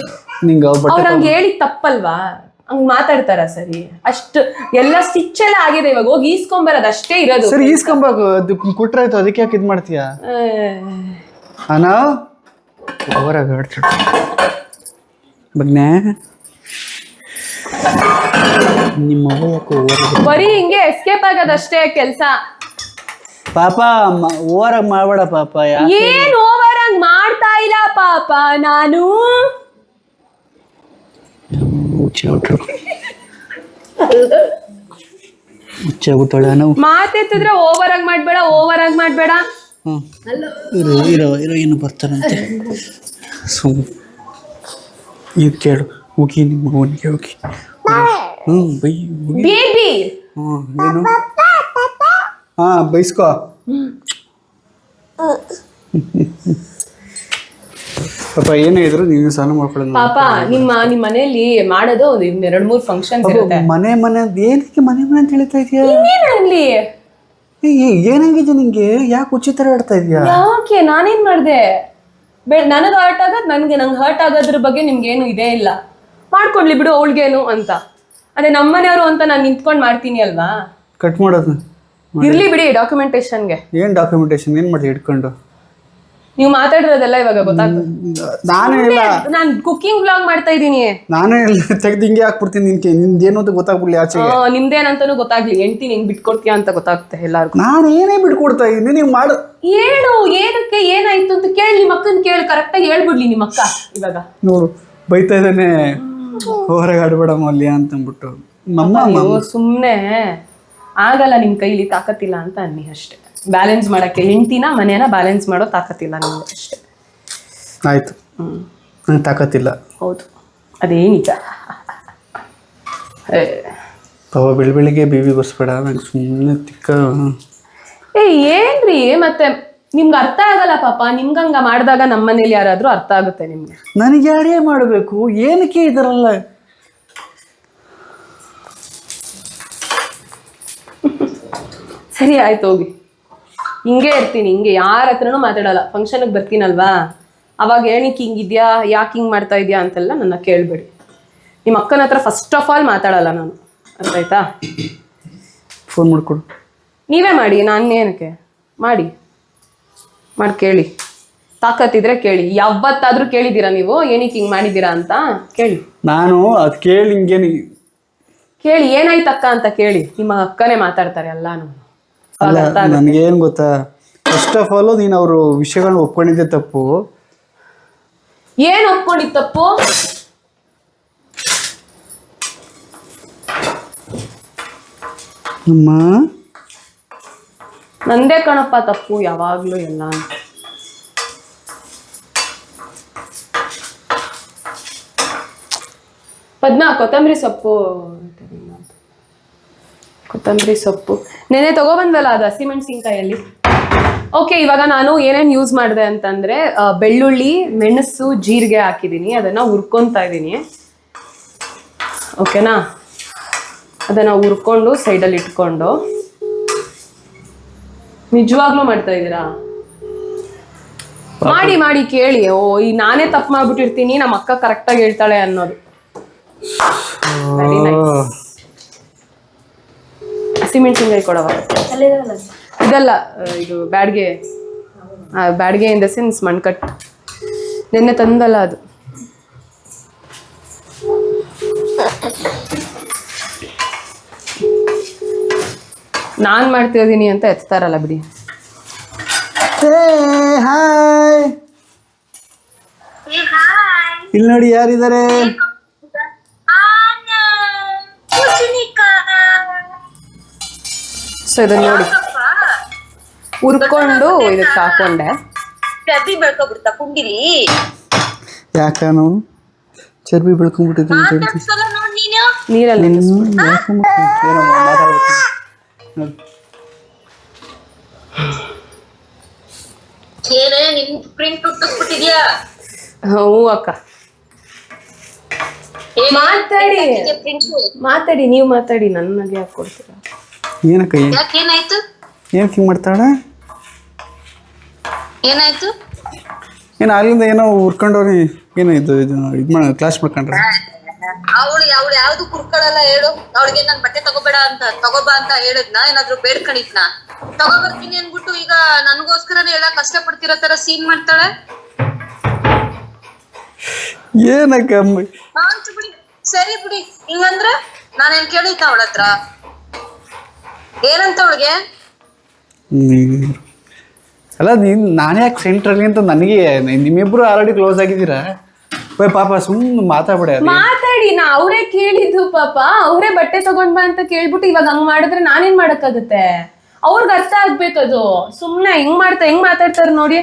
ನಿಂಗೆ ಅವ್ರ ಬಟ್ಟೆ ಅವ್ರು ಹಂಗೆ ಹೇಳಿ ತಪ್ಪಲ್ವಾ? ಹಂಗ್ ಮಾತಾಡ್ತಾರ ಸರಿ? ಅಷ್ಟು ಎಲ್ಲ ಸ್ಟಿಚ್ ಎಲ್ಲ ಆಗಿದೆ ಇವಾಗ ಹೋಗಿ ಈಸ್ಕೊಂಬರೋದು ಅಷ್ಟೇ ಇರೋದು. ಸರಿ ಈಸ್ಕೊಂಬೇಕು ಅದು ಅದಕ್ಕೆ ಯಾಕೆ ಇದು ಮಾಡ್ತೀಯ? ಅನ? ಓವರಾಗ ಹೇಳ್ತಿಡು ಬಗ್ನೆ ನಿಮ್ಮ ಅವ್ವ ಯಾಕೋ ಓವರ್ ಬರೀ ಹಿಂಗೆ ಎಸ್ಕೇಪ್ ಆಗೋದಷ್ಟೇ ಕೆಲಸ. ಪಾಪ ಆಗಿ ಮಾಡಬೇಡ ಪಾಪ ಯಾ ಏನ್ ಓವರ್ ಆಗಿ ಮಾಡ್ತಾ ಇಲ್ಲ ಪಾಪ ನಾನು? ನಾವು ಮಾತೆತ್ತಿದ್ರೆ ಓವರ್ ಆಗಿ ಮಾಡ್ಬೇಡ ಓವರ್ ಆಗಿ ಮಾಡ್ಬೇಡ. ಹ್ಮ್ ಇರೋ ಇರೋ ಇರೋ ಏನು ಬರ್ತಾನಂತೆ. ಸುಮ್ ಈಗ ಕೇಳು ಹೋಗಿ ನಿಮ್ಮ ಮಗನಿಗೆ ಹೋಗಿ. ಹ್ಞೂ ಬೈ ಹೋಗಿ. ಬೇಬಿ! ಹ್ಞೂ ಏನು? ಹಾಂ ಬೈಸ್ಕೋ. ಪಾಪ ಏನೇ ಇದ್ರು ನೀವು ಸ್ನಾನ ಮಾಡ್ಕೊಳ್ಳೋದು ಪಾಪ ನಿಮ್ಮ ನಿಮ್ಮ ಮನೆಯಲ್ಲಿ ಮಾಡೋದು ಒಂದ್ ಎರಡ್ ಮೂರ್ ಫಂಕ್ಷನ್ ಇರುತ್ತೆ. ಮನೆ ಮನೆ ಏನಕ್ಕೆ ಮನೆ ಮನೆ ಅಂತ ಹೇಳ್ತಾ ಇದೆಯಾ? ಇನ್ನೇನಾಗ್ಲಿ ಏ, ಏನಾಗಿದೆ ನಿಂಗೆ? ಯಾಕೆ ಉಚಿತರ ಆಡ್ತಾ ಇದೀಯಾ? ಯಾಕೆ? ನಾನೇನ್ ಮಾಡ್ದೆ? ಬೇ ನನಗ್ ಹರ್ಟ್ ಆಗದ್ ನನ್ಗೆ ನಂಗೆ ಹರ್ಟ್ ಆಗೋದ್ರ ಬಗ್ಗೆ ನಿಮ್ಗೇನು ಇದೇ ಇಲ್ಲ. ಮಾಡ್ಕೊಡ್ಲಿ ಬಿಡು ಅವಳಿಗೇನು ಅಂತ. ಅದೇ ನಮ್ಮನೆಯವರು ಅಂತ ನಾನು ನಿಂತ್ಕೊಂಡ್ ಮಾಡ್ತೀನಿ ಅಲ್ವಾ? ಕಟ್ ಮಾಡೋದು ಇರ್ಲಿ ಬಿಡಿ ಡಾಕ್ಯುಮೆಂಟೇಶನ್ಗೆ ಏನು ಡಾಕ್ಯುಮೆಂಟೇಶನ್ ಏನು ಮಾಡಿ ಇಟ್ಕೊಂಡು ನೀವು ಮಾತಾಡಿರೋದೆಲ್ಲ ಇವಾಗ ಗೊತ್ತಾಗ್ತದೆ. ನಾನು ಇಲ್ಲ ನಾನ್ ಕುಕಿಂಗ್ ಬ್ಲಾಗ್ ಮಾಡ್ತಾ ಇದ್ದೀನಿ. ನಾನು ಇಲ್ಲ ತೆಗ್ದು ಹಿಂಗೆ ಹಾಕ್ಬಿಡ್ತೀನಿ ನಿನ್ಗೆ. ನಿಂದೇನು ಅಂತ ಗೊತ್ತಾಗ್ಬಿಡ್ಲಿ ಆಚೆಗೆ. ನಿಮ್ದೇನಂತಾನು ಗೊತ್ತಾಗ್ಲಿ. ಹೆಂಡ್ತಿ ನಿಂಗೆ ಬಿಟ್ಕೊಡ್ತೀಯ ಅಂತ ಗೊತ್ತಾಗುತ್ತೆ ಎಲ್ಲಾರ್ಗು. ನಾನು ಏನೇ ಬಿಟ್ಕೊಡ್ತಾ ಇದ್ದೀನಿ ನೀವು ಮಾಡು. ಏನು? ಏನಕ್ಕೆ ಏನಾಯ್ತು ಅಂತ ಕೇಳಿ ನಿಮ್ಮ ಅಕ್ಕನ ಕೇಳಿ. ಕರೆಕ್ಟಾಗಿ ಹೇಳ್ಬಿಡ್ಲಿ ನಿಮ್ಮ ಅಕ್ಕ ಇವಾಗ. ನೋಡು ಬೈತಾ ಇದ್ದಾನೆ. ಹೊರಗೆ ಆಡ್ಬೇಡ ಮಲ್ಯ ಅಂತಂದ್ಬಿಟ್ಟು. ನಮ್ಮ ಸುಮ್ನೆ. ಆಗಲ್ಲ ನಿಮ್ ಕೈಲಿ ತಾಕತ್ತಿಲ್ಲ ಅಂತ ಅನ್ನಿ ಅಷ್ಟೇ. ಬ್ಯಾಲೆನ್ಸ್ ಮಾಡಕ್ಕೆ. ಹೆಂಡತಿನ ಮನೆಯನ್ನ ಬ್ಯಾಲೆನ್ಸ್ ಮಾಡೋ ತಾಕತ್ತಿಲ್ಲ ನಿಮ್ಗೆ. ಅಷ್ಟೇ ಆಯ್ತು. ಹ್ಞೂ ನಂಗೆ ತಾಕತ್ತಿಲ್ಲ. ಹೌದು. ಅದೇ ನಿಜ. ಏ, ಪಾಪ ಬೆಳ ಬೆಳಿಗ್ಗೆ ಬಿವಿ ಬರ್ಸ್ಬೇಡ. ನಂಗೆ ಸುಮ್ಮನೆ ತಿಕ್ಕ. ಏ ಏನ್ರಿ? ಮತ್ತೆ ನಿಮ್ಗೆ ಅರ್ಥ ಆಗಲ್ಲ ಪಾಪ. ನಿಮ್ಗಂಗ ಮಾಡಿದಾಗ ನಮ್ಮ ಮನೇಲಿ ಯಾರಾದ್ರೂ ಅರ್ಥ ಆಗುತ್ತೆ ನಿಮ್ಗೆ. ನನಗೆ ಅಡಿಗೆ ಮಾಡಬೇಕು. ಏನಕ್ಕೆ ಇದರಲ್ಲ? ಸರಿ ಆಯ್ತು ಹೋಗಿ. ಹಿಂಗೆ ಇರ್ತೀನಿ ಹಿಂಗೆ ಯಾರ ಹತ್ರನೂ ಮಾತಾಡಲ್ಲ. ಫಂಕ್ಷನ್ಗೆ ಬರ್ತೀನಲ್ವಾ? ಅವಾಗ ಏನಕ್ಕೆ ಹಿಂಗಿದ್ಯಾ ಯಾಕೆ ಹಿಂಗೆ ಮಾಡ್ತಾ ಇದೆಯಾ ಅಂತೆಲ್ಲ ನನ್ನ ಕೇಳಬೇಡಿ. ನಿಮ್ಮ ಅಕ್ಕನ ಹತ್ರ ಫಸ್ಟ್ ಆಫ್ ಆಲ್ ಮಾತಾಡಲ್ಲ ನಾನು. ಅರ್ಥ ಆಯ್ತಾ ಫೋನ್ ಮಾಡ್ಕೊಡು. ನೀವೇ ಮಾಡಿ ನಾನು ಏನಕ್ಕೆ? ಮಾಡಿ. ಮಾಡಿ ಕೇಳಿ. ತಾಕತ್ತಿದ್ರೆ ಕೇಳಿ. ಯಾವತ್ತಾದ್ರೂ ಕೇಳಿದ್ದೀರಾ ನೀವು? ಏನಕ್ಕೆ ಹಿಂಗೆ ಮಾಡಿದ್ದೀರಾ ಅಂತ ಕೇಳಿ. ನಾನು ಅದು ಕೇಳಿ ಹಿಂಗೇನು. ಕೇಳಿ ಏನಾಯ್ತಕ್ಕ ಅಂತ ಕೇಳಿ. ನಿಮ್ಮ ಅಕ್ಕನೇ ಮಾತಾಡ್ತಾರೆ ಎಲ್ಲಾನು. ನನಗೇನು ಗೊತ್ತಾ? ಫಸ್ಟ್ ಆಫ್ ಆಲ್ ನೀನು ಅವರು ವಿಷಯಗಳನ್ನ ಒಪ್ಕೊಂಡಿದ್ದೆ ತಪ್ಪು. ಏನ್ ಒಪ್ಕೊಂಡಿದ್ದ ತಪ್ಪು? ಅಮ್ಮ. ನಂದೇ ಕಣಪ್ಪ ತಪ್ಪು ಯಾವಾಗ್ಲೂ ಎಲ್ಲ. ಪದ್ಮ ಕೊತ್ತಂಬರಿ ಸೊಪ್ಪು. ಕೊತ್ತಂಬರಿ ಸೊಪ್ಪು. ನೆನೆ ತಗೋಬಂದಲ್ಲ ಅದು ಹಸಿಮೆಣಸಿನ್ಕಾಯಲ್ಲಿ? ಓಕೆ ಇವಾಗ ನಾನು ಏನೇನು ಯೂಸ್ ಮಾಡಿದೆ ಅಂತಂದ್ರೆ ಬೆಳ್ಳುಳ್ಳಿ ಮೆಣಸು ಜೀರಿಗೆ ಹಾಕಿದ್ದೀನಿ. ಅದನ್ನ ಹುರ್ಕೊತಾ ಇದ್ದೀನಿ. ಓಕೆನಾ ಅದನ್ನ ಹುರ್ಕೊಂಡು ಸೈಡಲ್ಲಿ ಇಟ್ಕೊಂಡು. ನಿಜವಾಗ್ಲೂ ಮಾಡ್ತಾ ಇದ್ದೀರಾ? ಮಾಡಿ ಮಾಡಿ ಕೇಳಿ. ಓ ಈ ನಾನೇ ತಪ್ಪು ಮಾಡ್ಬಿಟ್ಟಿರ್ತೀನಿ ನಮ್ಮ ಅಕ್ಕ ಕರೆಕ್ಟಾಗಿ ಹೇಳ್ತಾಳೆ ಅನ್ನೋದು. ವೆರಿ ನೈಸ್ ಹಸಿಮೆಣಸಿನ್ಕಾಯಿ ಕೊಡವ? ಇದಲ್ಲ ಇದು Byadgi Byadgi in the sense ಮಣ್ಕಟ್. ನಿನ್ನೆ ತಂದಲ್ಲ ಅದು. ನಾನ್ ಮಾಡ್ತಿದ್ದೀನಿ ಅಂತ ಎತ್ತಾರಲ್ಲ ಬಿಡಿ. ಹಾಯ್. ಇಲ್ಲಿ ನೋಡಿ ಯಾರಿದ್ದಾರೆ ಸೊ ಇದನ್ನ ನೋಡಿ. ಹುರ್ಕೊಂಡು ಇದಕ್ಕೆ ಹಾಕೊಂಡೆ. ಚರ್ಬಿ ಬೆಳ್ಕೊಬಿಡ್ತಾ ಕುಂಡಿಲಿ ಯಾಕನು ಚರ್ಬಿ ಬೆಳ್ಕೊಂಡ್ಬಿಟ್ಟಿದ್ದೀನಿ ಅಂತ ಹೇಳ್ತೀನಿ. ಮಾತಾಡ್ಸಲ್ಲ ನೋಡ್ ನೀನು. ನೀರಲ್ಲಿ ಯಾಕೆ? ಏನೋ ನಿನ್ ಪ್ರಿಂಟ್ ಹ್ಞೂ ಅಕ್ಕ. ಮಾತಾಡಿ. ಮಾತಾಡಿ ನೀವು ಮಾತಾಡಿ ನನಗೆ ಹಾಕೊಡ್ತೀರಾ ಏನಕ್ಕ ಏನ್ ಯಾಕೆ ಏನಾಯ್ತು? ಏನಕ್ಕೆ ಹಿಂಗೆ ಮಾಡ್ತಾಳ ಏನಾಯ್ತು? ಏನು ಅಲ್ಲಿಂದ ಏನೋ ಉರ್ಕೊಂಡವ್ರಿ ಏನೋ ಇದು ಇದು ಇದು ಮಾಡ ಕ್ಲಾಸ್ ಮಾಡ್ಕೊಂಡ್ರೆ. ಅವಳು ಅವಳು ಯಾವ್ದು ಕುರ್ಕೊಳ್ಳಲ್ಲ ಹೇಳು. ಅವಳಿಗೆ ನನ್ ಬಟ್ಟೆ ತಗೋಬೇಡ ಅಂತ ತಗೋಬಾ ಅಂತ ಹೇಳಿದ್ನ? ಏನಾದ್ರು ತಗೋ ತಗೋಬರ್ತೀನಿ ಅನ್ಬಿಟ್ಟು ಈಗ ನನಗೋಸ್ಕರನೇ ಎಲ್ಲ ಕಷ್ಟ ಪಡ್ತಿರೋ ತರ ಸೀನ್ ಮಾಡ್ತಾಳೆ? ಏನಕ್ಕ ಆಯ್ತು ಬಿಡಿ ಸರಿ ಬಿಡಿ. ಹಿಂಗಂದ್ರೆ ನಾನೇನ್ ಕೇಳಿದ್ನ ಅವಳ ಹತ್ರ ಏನಂತ ಅವಳಿಗೆ? ಅಲ್ಲ ನೀನು ನಾನು ಯಾಕೆ ಸೆಂಟ್ರಲ್ಲಿ ಅಂತ ನನಗೆ ನಿಮ್ಮಿಬ್ರು ಆಲ್ರೆಡಿ ಕ್ಲೋಸ್ ಆಗಿದ್ದೀರಾ? ಓಯ್ ಪಾಪ ಸುಮ್ಮನೆ ಮಾತಾಡ್ಬೇಡ ಮಾತಾಡಿ ನಾ ಅವರೇ ಕೇಳಿದ್ದು ಪಾಪ. ಅವರೇ ಬಟ್ಟೆ ತಗೊಂಡ್ ಬಾ ಅಂತ ಕೇಳ್ಬಿಟ್ಟು ಇವಾಗ ಹಂಗ್ ಮಾಡಿದ್ರೆ ನಾನೇನ್ ಮಾಡಕ್ಕಾಗುತ್ತೆ? ಅವ್ರಿಗೆ ಅರ್ಥ ಆಗ್ಬೇಕದು. ಸುಮ್ಮನೆ ಹೆಂಗ್ ಮಾಡ್ತಾ ಹೆಂಗ್ ಮಾತಾಡ್ತಾರೆ ನೋಡಿ.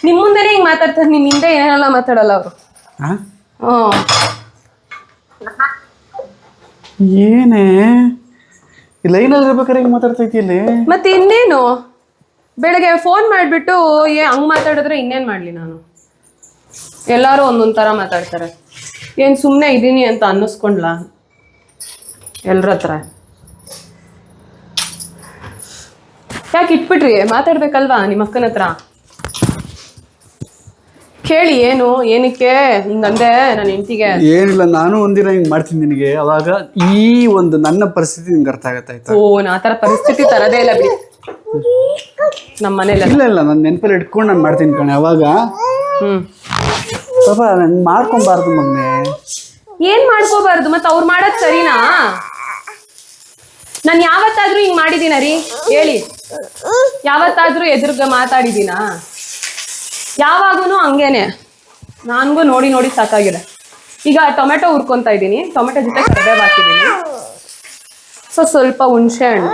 ನಿಮ್ ಮುಂದೆನೆ ಹಿಂಗ್ ಮಾತಾಡ್ತಾರೆ ನಿಮ್ ಹಿಂದೆ ಏನೆಲ್ಲ ಮಾತಾಡಲ್ಲ ಅವರು. ಏನೇ? ಈ ಲೈನಲ್ಲಿ ಇರ್ಬೇಕಾದ್ರೆ ಹಿಂಗೆ ಮಾತಾಡ್ತೈತಿ ಇಲ್ಲಿ? ಮತ್ತೆ ಇನ್ನೇನು? ಬೆಳಗ್ಗೆ ಫೋನ್ ಮಾಡಿಬಿಟ್ಟು, ಏ, ಹಂಗ್ ಮಾತಾಡಿದ್ರೆ ಇನ್ನೇನು ಮಾಡಲಿ ನಾನು? ಎಲ್ಲರೂ ಒಂದೊಂದು ಥರ ಮಾತಾಡ್ತಾರೆ. ಏನು ಸುಮ್ಮನೆ ಇದ್ದೀನಿ ಅಂತ ಅನ್ನಿಸ್ಕೊಂಡ್ಲ? ಎಲ್ರ ಹತ್ರ? ಯಾಕೆ ಇಟ್ಬಿಟ್ರಿ? ಮಾತಾಡ್ಬೇಕಲ್ವಾ ನಿಮ್ಮ ಅಕ್ಕನ ಹತ್ರ? ಕೇಳಿ ಏನು ಏನಕ್ಕೆ? ಹಿಂಗಂದೆ ನನ್ನ ಹೆಂಡತಿಗೆ. ಏನಿಲ್ಲ ನಾನು ಒಂದಿನ ಹಿಂಗ್ ಮಾಡ್ತೀನಿ ನಿನಗೆ. ಅವಾಗ ಈ ಒಂದು ನನ್ನ ಪರಿಸ್ಥಿತಿ ನಿಂಗೆ ಅರ್ಥ ಆಗತ್ತೆ ಆಯ್ತಾ? ಓ ನಾ ತರ ಪರಿಸ್ಥಿತಿ ತರದೇ ಇಲ್ಲ ಬಿಡಿ. ನಮ್ಮ ಮನೇಲಿ ಇಲ್ಲ ಇಲ್ಲ ನಾನು ನೆನಪಲ್ಲಿ ಇಟ್ಕೊಂಡು ನಾನು ಮಾಡ್ತೀನಿ ಕಣೆ ಅವಾಗ. ಹ್ಮ್. ಪಾಪ ನಾನು ಮಾಡ್ಕೊಬಾರ್ದು ಮಗನೆ. ಏನ್ ಮಾಡ್ಕೋಬಾರ್ದು? ಮತ್ತೆ ಅವ್ರು ಮಾಡೋದ್ ಸರಿನಾ? ನಾನು ಯಾವತ್ತಾದ್ರೂ ಹಿಂಗ್ ಮಾಡಿದ್ದೀನ ರೀ? ಹೇಳಿ. ಯಾವತ್ತಾದ್ರೂ ಎದುರ್ಗ ಮಾತಾಡಿದೀನಾ? ಯಾವಾಗೂ ಹಂಗೇನೆ. ನನಗೂ ನೋಡಿ ನೋಡಿ ಸಾಕಾಗಿದೆ. ಈಗ ಟೊಮೆಟೊ ಹುರ್ಕೊಂತ ಇದ್ದೀನಿ. ಟೊಮೆಟೊ ಜೊತೆ ಕರಿಬೇವು ಹಾಕಿದ್ದೀನಿ. ಸೊ, ಸ್ವಲ್ಪ ಹುಣಸೆ ಹಣ್ಣು.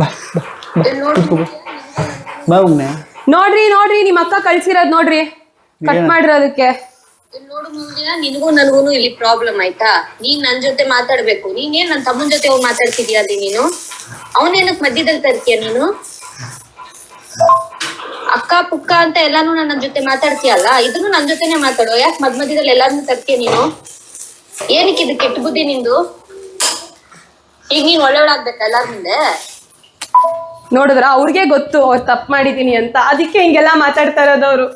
ಬಾ ಬಾ ಬಾ. ಕೂತ್ಕೋ ಬಾ. ಬಾ ಮಗನೆ ನೋಡ್ರಿ ನೋಡ್ರಿ ನಿಮ್ ಅಕ್ಕ ಕಳ್ಸಿರೋದ್ ನೋಡ್ರಿ. ಕಟ್ ಮಾಡಿರೋದಕ್ಕೆ ನೋಡು ನಿನಗೂ ನನಗೂ ಇಲ್ಲಿ ಪ್ರಾಬ್ಲಮ್ ಆಯ್ತಾ? ನೀನ್ ನನ್ ಜೊತೆ ಮಾತಾಡ್ಬೇಕು. ನೀನೇನ್ ನನ್ ತಮ್ಮನ್ ಜೊತೆ ಹೋಗಿ ಮಾತಾಡ್ತಿದ್ಯಾ ಅಲ್ಲಿ ನೀನು? ಅವನೇನಕ್ ಮಧ್ಯದಲ್ಲಿ ತರ್ತೀಯ ನೀನು? ಅಕ್ಕ ಪುಕ್ಕ ಅಂತ ಎಲ್ಲಾನು ನನ್ನ ಜೊತೆ ಮಾತಾಡ್ತೀಯಲ್ಲ? ಇದನ್ನು ನನ್ ಜೊತೆನೆ ಮಾತಾಡೋ. ಯಾಕೆ ಮದ್ ಮಧ್ಯದಲ್ಲಿ ಎಲ್ಲಾರನ್ನು ತರ್ತೀಯ ನೀನು? ಏನಕ್ಕೆ ಇದು ಕೆಟ್ಟ ಬುದ್ಧಿ ನಿಂದು? ಈಗ ನೀನ್ ಒಳ್ಳೆಯವಳಾಗ್ಬೇಕಾ ಎಲ್ಲಾರ್ ಮುಂದೆ? ನೋಡಿದ್ರ ಅವ್ರಿಗೆ ಗೊತ್ತು ಅವ್ರು ತಪ್ಪು ಮಾಡಿದೀನಿ ಅಂತ. ಅದಕ್ಕೆ ಹಿಂಗೆಲ್ಲ ಮಾತಾಡ್ತಾ ಇರೋದು ಅವರು.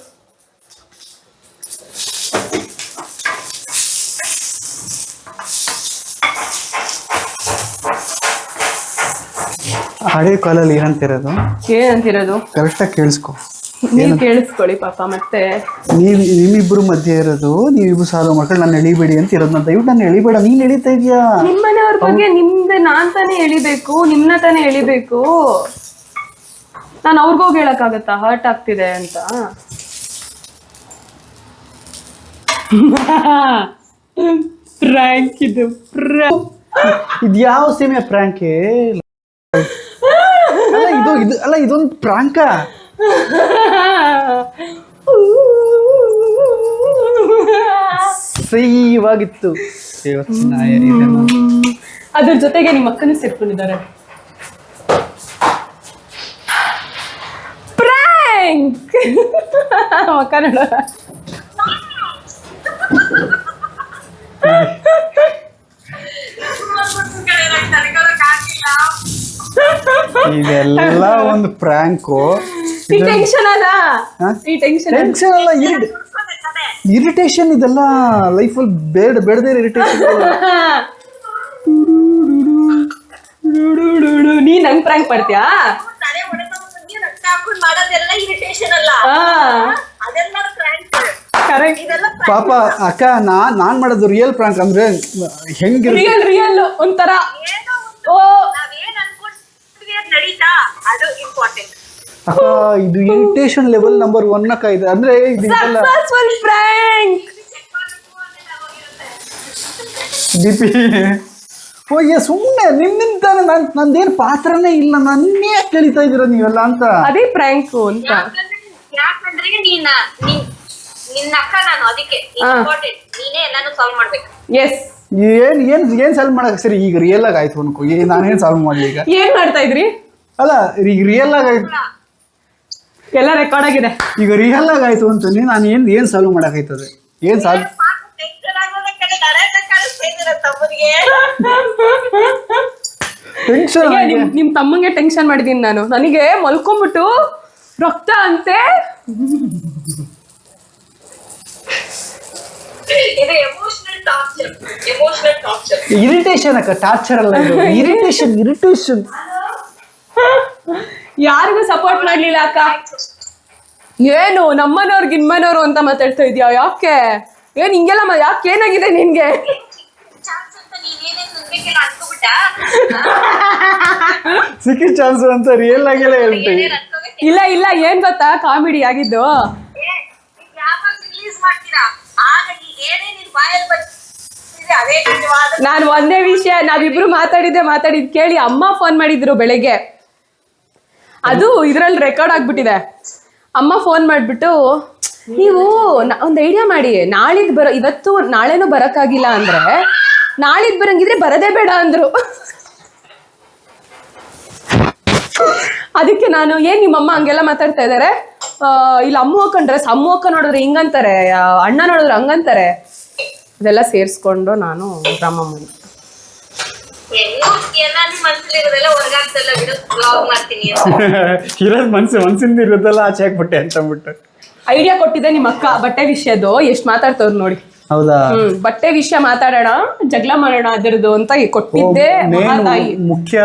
ಹಳೆ ಕಾಲಲ್ಲಿ ಏನಂತಿರೋದು? ಏನಂತಿರೋದು? ಕರೆಕ್ಟಾಗಿ ಕೇಳಿಸ್ಕೊ. ನೀವು ಕೇಳಿಸ್ಕೊಳ್ಳಿ ಪಾಪ ಮತ್ತೆ. ನೀವು ನಿಮ್ಮಿಬ್ರು ಮಧ್ಯೆ ಇರೋದು ನೀವಿಬ್ರು ಸಾಲ ಮಾಡ್ಕೊಂಡು ನಾನು ಎಳಿಬೇಡಿ ಅಂತ ಇರೋದು ನಾನು ದಯವಿಟ್ಟು ನಾನು ಎಳಿಬೇಡ ನೀನು ಎಳಿತಾ ಇದೀಯಾ? ನಿಮ್ಮನೆಯವ್ರ ಬಗ್ಗೆ ನಿಮ್ದೆ ನಾನ್ ತಾನೇ ಎಳಿಬೇಕು ನಿಮ್ನ ತಾನೇ ಎಳಿಬೇಕು. ನಾನು ಅವ್ರಿಗೋಗಿ ಹೇಳಕ್ಕಾಗತ್ತಾ ಹರ್ಟ್ ಆಗ್ತಿದೆ ಅಂತ? ಪ್ರ್ಯಾಂಕ್ ಇದು ಇದು ಯಾವ ಸೀಮೆ ಪ್ರಾಂಕೆ ಅಲ್ಲ ಇದು ಇದು ಅಲ್ಲ ಇದೊಂದು ಪ್ರಾಂಕ ಸೈವಾಗಿತ್ತು ಅದ್ರ ಜೊತೆಗೆ ನಿಮ್ಮ ಅಕ್ಕನೂ ಸೇರ್ಕೊಂಡಿದ್ದಾರೆ ಪ್ರ್ಯಾಂಕ್ ಮಕ್ಕ ನೋಡ ಇದೆಲ್ಲ ಒಂದು ಪ್ರಾಂಕು ಈ ಟೆನ್ಷನ್ ಅಲ್ಲ? ಈ ಟೆನ್ಷನ್ ಟೆನ್ಷನ್ ಅಲ್ಲ ಇರಿಟೇಷನ್ ಇದೆಲ್ಲ ಲೈಫಲ್ಲಿ ಬೇಡ ಬೇಡದೇ ಇರಿಟೇಷನ್ ನೀ ನಂಗೆ ಪ್ರ್ಯಾಂಕ್ ಮಾಡ್ತೀಯಾ? ಪಾಪ ಅಕ್ಕ ನಾ ನಾನ್ ಮಾಡೋದು ರಿಯಲ್ ಪ್ರಾಂಕ್ ಅಂದ್ರೆ ಹೆಂಗಿರುತ್ತೆ? ರಿಯಲ್ ರಿಯಲ್ ಒಂಥರ. ಓ ಒಂದು ನಾವೇನ್ ಅನ್ಕೊಂಡ್ವಿ ನಡೀತಾ? ಅದು ಇಂಪಾರ್ಟೆಂಟ್ ಅಕ್ಕ ಇದು ಇರಿಟೇಷನ್ ಲೆವೆಲ್ ನಂಬರ್ ಒನ್ ಅಕ್ಕ ಇದೆ. ಅಂದ್ರೆ ಇದೆಲ್ಲ ಸಕ್ಸಸ್ಫುಲ್ ಪ್ರ್ಯಾಂಕ್ ಬಿಪಿ ಓಯ್ಯ ಸುಮ್ಮನೆ ನಿಮ್ಮಿಂದ ನನ್ ನಂದೇನು ಪಾತ್ರನೇ ಇಲ್ಲ ನನ್ನೇ ಕೇಳಿತಾ ಇದೀರ ನೀವೆಲ್ಲ ಅಂತ. ಅದೇ ಪ್ರಾಂಕು ಅಂತ. ನೀನ್ ನೀನ್ ನಿನ್ನ ಅಕ್ಕ ನಾನು ಅದಕ್ಕೆ ಇಂಪಾರ್ಟೆಂಟ್ ನೀನೇ ಎಲ್ಲಾನು ಸಾಲ್ವ್ ಮಾಡ್ಬೇಕು. ಎಸ್ ಏನ್ ಏನ್ ಏನ್ ಸಾಲ್ವ್ ಮಾಡಕ್ ಸರಿ ಈಗ ರಿಯಲ್ ಆಗಿ ಆಯ್ತು ಅನ್ಕೋ. ಏ ನಾನೇನ್ ಸಾಲ್ವ್ ಮಾಡ್ಲಿ ಈಗ? ಏನ್ ಮಾಡ್ತಾ ಇದ್ರಿ? ಅಲ್ಲ ಈಗ ರಿಯಲ್ ಆಗಿ ಆಯ್ತು. ಎಲ್ಲ ರೆಕಾರ್ಡ್ ಆಗಿದೆ. ಈಗ ರಿಯಲ್ ಆಗಿ ಆಯ್ತು ಅಂತಾನೆ ನಾನು ಏನ್ ಏನ್ ಸಾಲ್ವ್ ಮಾಡಕ್ಕಾಯ್ತದೆ ಏನ್ ಸಾಲ್ವ್ ಟೆನ್ಷನ್ ನಿಮ್ ನಿಮ್ ತಮ್ಮಂಗೆ ಟೆನ್ಷನ್ ಮಾಡಿದೀನಿ ನಾನು. ನನಗೆ ಮಲ್ಕೊಂಬಿಟ್ಟು ರಕ್ತ ಅಂತೆ. ಇದು emotional torture emotional torture irritation ಅಕ್ಕ ಟಾರ್ಚರ್ ಅಲ್ಲ ಇರಿಟೇಷನ್ ಇರಿಟೇಷನ್ ಯಾರಿಗೂ ಸಪೋರ್ಟ್ ಮಾಡ್ಲಿಲ್ಲ ಅಕ್ಕ? ಏನು ನಮ್ಮನವ್ರಿಗೆ ಇನ್ಮನವ್ರು ಅಂತ ಮಾತಾಡ್ತಾ ಇದೀಯ? ಯಾಕೆ? ಏನ್ ಹಿಂಗೆಲ್ಲ ಯಾಕೆ ಏನಾಗಿದೆ ನಿನ್ಗೆ? ಚಾನ್ಸ್ ಅಂತ ನೀನೇನೇನ್ ನಂಬಿಕೆಲ್ಲ ಅನ್ಕೋಬಿಟ್ಟ ಸಿಕ್ಕಿ ಚಾನ್ಸ್ ಅಂತ ರಿಯಲ್ ಆಗಿಲ್ಲ ಅನ್ಕೋಬೇಕು ಇಲ್ಲ ಇಲ್ಲ ಏನ್ ಗೊತ್ತಾ? ಕಾಮಿಡಿ ಆಗಿದ್ದು. ನಿನ್ ಒಂದೇ ವಿಷಯ ನಾವಿಬ್ರು ಮಾತಾಡಿದ್ದೆ ಮಾತಾಡಿದ್ ಕೇಳಿ ಅಮ್ಮ ಫೋನ್ ಮಾಡಿದ್ರು ಬೆಳಗ್ಗೆ. ಅದು ಇದ್ರಲ್ಲಿ ರೆಕಾರ್ಡ್ ಆಗ್ಬಿಟ್ಟಿದೆ. ಅಮ್ಮ ಫೋನ್ ಮಾಡ್ಬಿಟ್ಟು ನೀವು ಒಂದು ಒಂದ್ ಐಡಿಯಾ ಮಾಡಿ ನಾಳಿದ್ ಬರೋ ಇವತ್ತು ನಾಳೆನೂ ಬರಕ್ಕಾಗಿಲ್ಲ ಅಂದ್ರೆ ನಾಳಿದ್ ಬರಂಗಿದ್ರೆ ಬರದೇ ಬೇಡ ಅಂದ್ರು. ಅದಕ್ಕೆ ನಾನು ಏನ್ ನಿಮ್ಮಮ್ಮ ಹಂಗೆಲ್ಲ ಮಾತಾಡ್ತಾ ಇದಾರೆ? ಆ, ಇಲ್ಲಿ ಅಮ್ಮ ಹಾಕೊಂಡ್ರೆ ಅಮ್ಮ ಹಾಕ ನೋಡಿದ್ರೆ ಹಿಂಗಂತಾರೆ ಅಣ್ಣ ನೋಡಿದ್ರೆ ಹಂಗಂತಾರೆ. ಇದೆಲ್ಲ ಸೇರಿಸ್ಕೊಂಡು ನಾನು ಡ್ರಾಮಾ ಮಾಡಿ. ಅಂತ. ಇರೋದ್ ಮನ್ಸು ಮನ್ಸಿಂದ ಇರೋದೆಲ್ಲ ಆಚೆ ಹಾಕ್ಬಿಟ್ಟೆ ಅಂತ ಅಂದ್ಬಿಟ್ಟು. ಐಡಿಯಾ ಕೊಟ್ಟಿದ್ದೆ ನಿಮ್ಮ ಅಕ್ಕ ಬಟ್ಟೆ ವಿಷಯದ್ದು ಎಷ್ಟು ಮಾತಾಡ್ತವ್ರು ನೋಡಿ. ಹೌದಾ? ಬಟ್ಟೆ ವಿಷಯ ಮಾತಾಡೋಣ ಜಗಳ ಮಾಡೋಣ ಅದರದ್ದು ಅಂತ ಕೊಟ್ಟಿದ್ದೆ ಮಹಾತಾಯಿ ಮುಖ್ಯ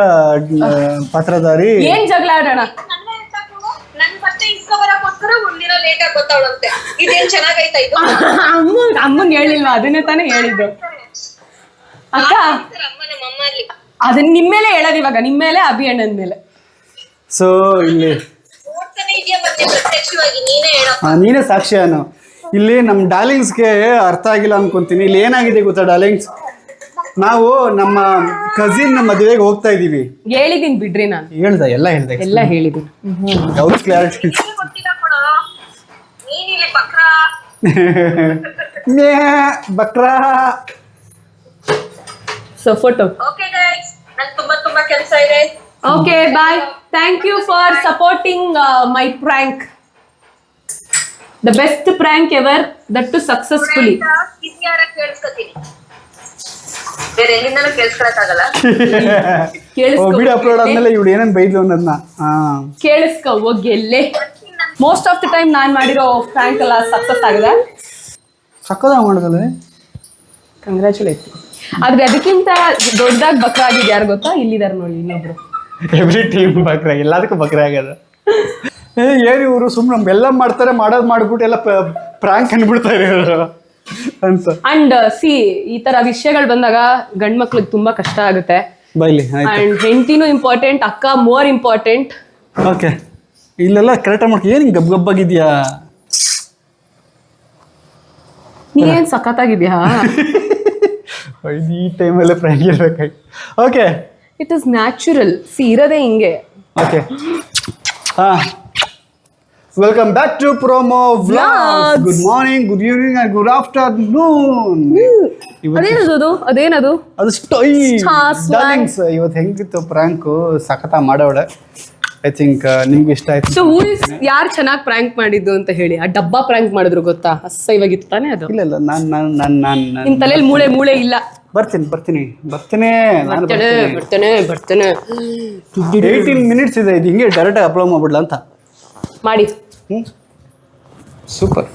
ಪಾತ್ರಧಾರಿ? ಏನ್ ಜಗಳ ಆಡೋಣ? ಅಮ್ಮನ್ ಹೇಳಿಲ್ವಾ? ಅದನ್ನೇ ತಾನೇ ಹೇಳಿದ್ದು. ಅಕ್ಕ? ಅದನ್ನ ನಿಮ್ಮೇಲೆ ಹೇಳೋದು ಇವಾಗ ನಿಮ್ಮೇಲೆ ಅಭಿ ಅಣ್ಣನ ಮೇಲೆ. ಸೊ ಇಲ್ಲಿ ನೀನೇ ಸಾಕ್ಷಿ ಅನು ಇಲ್ಲಿ ನಮ್ಮ ಡಾರ್ಲಿಂಗ್ಸ್ಗೆ ಅರ್ಥ ಆಗಿಲ್ಲ ಅನ್ಕೊಂತೀನಿ. ಇಲ್ಲಿ ಏನಾಗಿದೆ ಗೊತ್ತಾ ಡಾರ್ಲಿಂಗ್ಸ್? ನಾವು ನಮ್ಮ ಕಸಿನ್ ಮದುವೆಗೆ ಹೋಗ್ತಾ ಇದೀವಿ ಹೇಳಿದೀನಿ ಬಿಡ್ರಿ ನಾನು. ಹೇಳ್ದೆ ಎಲ್ಲ ಹೇಳ್ದೆ. ಎಲ್ಲ ಹೇಳಿದೀನಿ. ಡೌಟ್ ಕ್ಲಾರಿಟಿ ಬಕ್ರ. ಬಕ್ರಾ. ಸೊ ಫೋಟೋ ಓಕೆ ಗೈಸ್ ನನ್ ತುಂಬಾ ತುಂಬಾ ಕೆಲಸ ಇದೆ. Okay bye thank you for supporting my prank the best prank ever that to successfully ಕಿದ್ಯಾರ ಕೇಳಿಸ್ಕೊತೀನಿ. ಬೇರೆ ಎಲ್ಲಿಂದಲೂ ಕೇಳಿಸ್ಕೊಳಕ್ಕಾಗಲ್ಲ. ವಿಡಿಯೋ ಅಪ್ಲೋಡ್ ಆದ್ಮೇಲೆ ಇವಳು ಏನೇನು ಬೈದ್ಲು ಅನ್ನೋದನ್ನ ಆ. ಕೇಳಿಸ್ಕೊ ಹೋಗಿ ಎಲ್ಲೇ ಮೋಸ್ಟ್ ಆಫ್ ದ ಟೈಮ್ ನಾನು ಮಾಡಿರೋ ಪ್ರ್ಯಾಂಕ್ ಎಲ್ಲ ಸಕ್ಸಸ್ ಆಗಿದೆ. ಸಕ್ಕದ ಮಾಡಿದಲ್ಲ ಕಂಗ್ರ್ಯಾಚುಲೇಟ್ ಆದ್ರೆ ಅದಕ್ಕಿಂತ ದೊಡ್ಡದಾಗಿ ಬಕ್ರ ಆಗಿದೆ ಯಾರು ಗೊತ್ತಾ? ಇಲ್ಲಿದ್ದಾರೆ ನೋಡಿ ಇನ್ನೊಬ್ರು. ಎವ್ರಿ ಟೀಮ್ ಬಕ್ರ ಎಲ್ಲದಕ್ಕೂ ಬಕ್ರ ಆಗ್ಯದ ಏ ಏನು ಇವರು ಸುಮ್ಮನೆ ಎಲ್ಲ ಮಾಡ್ತಾರೆ ಮಾಡೋದು ಮಾಡ್ಬಿಟ್ಟು ಎಲ್ಲ ಪ್ರಾಂಕ್ ಅನ್ಬಿಡ್ತಾರೆ ಇವರು ಅಂತ. ಅಂಡ್ ಸಿ ಈ ತರ ವಿಷಯಗಳು ಬಂದಾಗ ಗಂಡ್ ಮಕ್ಳಿಗೆ ತುಂಬಾ ಕಷ್ಟ ಆಗುತ್ತೆ. ಬೈಲಿ ಅಂಡ್ ಹೆಂಡತಿನೂ ಇಂಪಾರ್ಟೆಂಟ್ ಅಕ್ಕ ಮೋರ್ ಇಂಪಾರ್ಟೆಂಟ್ ಓಕೆ. ಇಲ್ಲೆಲ್ಲ ಕರೆಕ್ಟ್ ಮಾಡ್ಕೊ ಏನು ಗಬ್ ಗಬ್ಬಾಗಿದ್ಯಾ? ನೀನ್ ಸಖತ್ತಾಗಿದ್ಯಾ? ಆಗಿದ್ಯಾ ಈ ಟೈಮಲ್ಲೇ ಪ್ರಾಂಕ್ ಇರ್ಬೇಕಾಗಿ okay. It is natural C ಇರೋದೇ ಹಿಂಗೆ. ಓಕೆ. ಹಾಂ. Welcome back to promo vlog good morning good evening and good afternoon ಅದೇನದು ಅದು? ಅದೇನದು? ಅದು. ಡಾರ್ಲಿಂಗ್ಸ್ ಇವತ್ತು ಹೆಂಗಿತ್ತು ಪ್ರ್ಯಾಂಕು ಸಖತ ಮಾಡೋಳೆ. ಐ ಥಿಂಕ್ ನಿಮ್ಗೆ ಇಷ್ಟ ಆಯ್ತು ಸೊ ಹೂ ಇಸ್ ಯಾರು ಚೆನ್ನಾಗಿ ಪ್ರ್ಯಾಂಕ್ ಮಾಡಿದ್ದು ಅಂತ ಹೇಳಿ? ಆ ಡಬ್ಬ ಪ್ರ್ಯಾಂಕ್ ಮಾಡಿದ್ರು ಗೊತ್ತಾ? ಅಸಹ್ಯವಾಗಿತ್ತು ತಾನೇ ಅದು? ಇಲ್ಲ ಇಲ್ಲ ನಾನು ನಾನು ನಾನು ನಾನು ನಿಮ್ಮ ತಲೆಯಲ್ಲಿ ಮೂಳೆ ಮೂಳೆ ಇಲ್ಲ. ಬರ್ತೀನಿ ಬರ್ತೀನಿ. ಬರ್ತೀನಿ ನಾನು ಬರ್ತೇನೆ ಬರ್ತೇನೆ. ಬರ್ತೇನೆ ಏಯ್ಟೀನ್ ಮಿನಿಟ್ಸ್ ಇದೆ ಇದು ಹಿಂಗೆ ಡೈರೆಕ್ಟಾಗಿ ಅಪ್ಲೋಡ್ ಮಾಡ್ಬಿಡ್ಲ ಅಂತ? ಮಾಡಿ. ಹ್ಞೂ ಸೂಪರ್